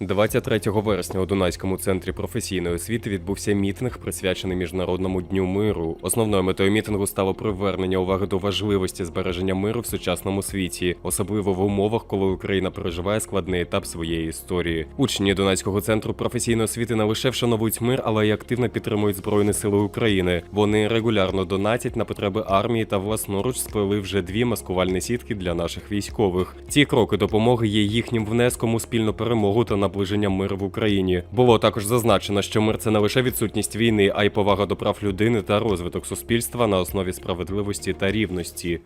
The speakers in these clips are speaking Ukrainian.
23 вересня у Дунайському центрі професійної освіти відбувся мітинг, присвячений Міжнародному дню миру. Основною метою мітингу стало привернення уваги до важливості збереження миру в сучасному світі, особливо в умовах, коли Україна переживає складний етап своєї історії. Учні Дунайського центру професійної освіти не лише вшановують мир, але й активно підтримують Збройні Сили України. Вони регулярно донатять на потреби армії та власноруч сплели вже дві маскувальні сітки для наших військових. Ці кроки допомоги є їхнім внеском у спільну перемогу та наближення миру в Україні. Було також зазначено, що мир це не лише відсутність війни, а й повага до прав людини та розвиток суспільства на основі справедливості та рівності.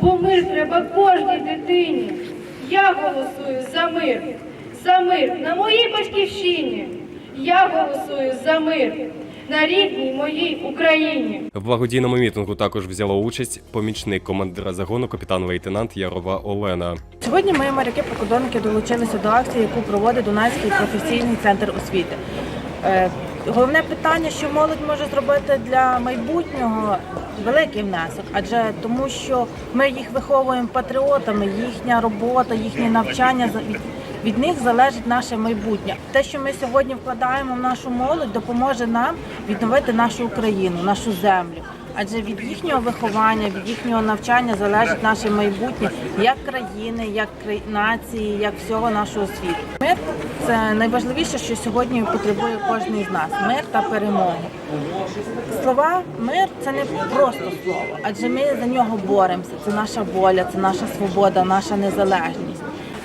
Бо мир треба кожній дитині. Я голосую за мир, за мир на моїй батьківщині. Я голосую за мир на рідній моїй Україні. В благодійному мітингу також взяла участь помічник командира загону капітан-лейтенант Ярова Олена. Сьогодні ми, моряки-прикордонники, долучилися до акції, яку проводить Дунайський професійний центр освіти. Е, Головне питання, що молодь може зробити для майбутнього, великий внесок, адже тому, що ми їх виховуємо патріотами, їхня робота, їхнє навчання за- від, них залежить наше майбутнє. Те, що ми сьогодні вкладаємо в нашу молодь, допоможе нам відновити нашу Україну, нашу землю. Адже від їхнього виховання, від їхнього навчання залежить наше майбутнє як країни, як нації, як всього нашого світу. Мир це найважливіше, що сьогодні потребує кожен з нас мир та перемогу. Слова мир це не просто слово, адже ми за нього боремося. Це наша воля, це наша свобода, наша незалежність.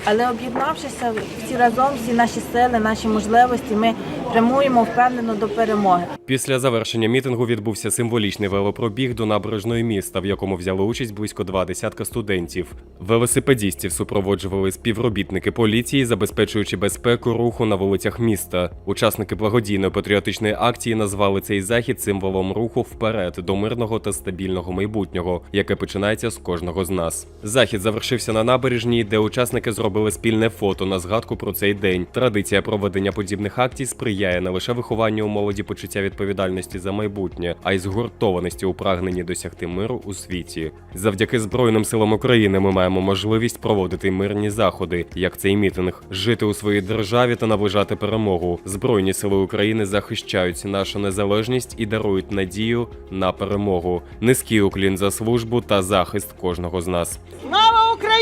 Але об'єднавшися всі разом, всі наші сили, наші можливості, ми прямуємо впевнено до перемоги. Після завершення мітингу відбувся символічний велопробіг до набережної міста, в якому взяли участь близько два десятка студентів. Велосипедістів супроводжували співробітники поліції, забезпечуючи безпеку руху на вулицях міста. Учасники благодійної патріотичної акції назвали цей захід символом руху вперед до мирного та стабільного майбутнього, яке починається з кожного з нас. Захід завершився на набережній, де учасники зробили спільне фото на згадку про цей день. Традиція проведення подібних акцій сприяє не лише вихованню у молоді почуття відповідальності за майбутнє, а й згуртованості у прагненні досягти миру у світі. Завдяки Збройним силам України ми маємо можливість проводити мирні заходи, як цей мітинг, жити у своїй державі та наближати перемогу. Збройні сили України захищають нашу незалежність і дарують надію на перемогу. Низький уклін за службу та захист кожного з нас.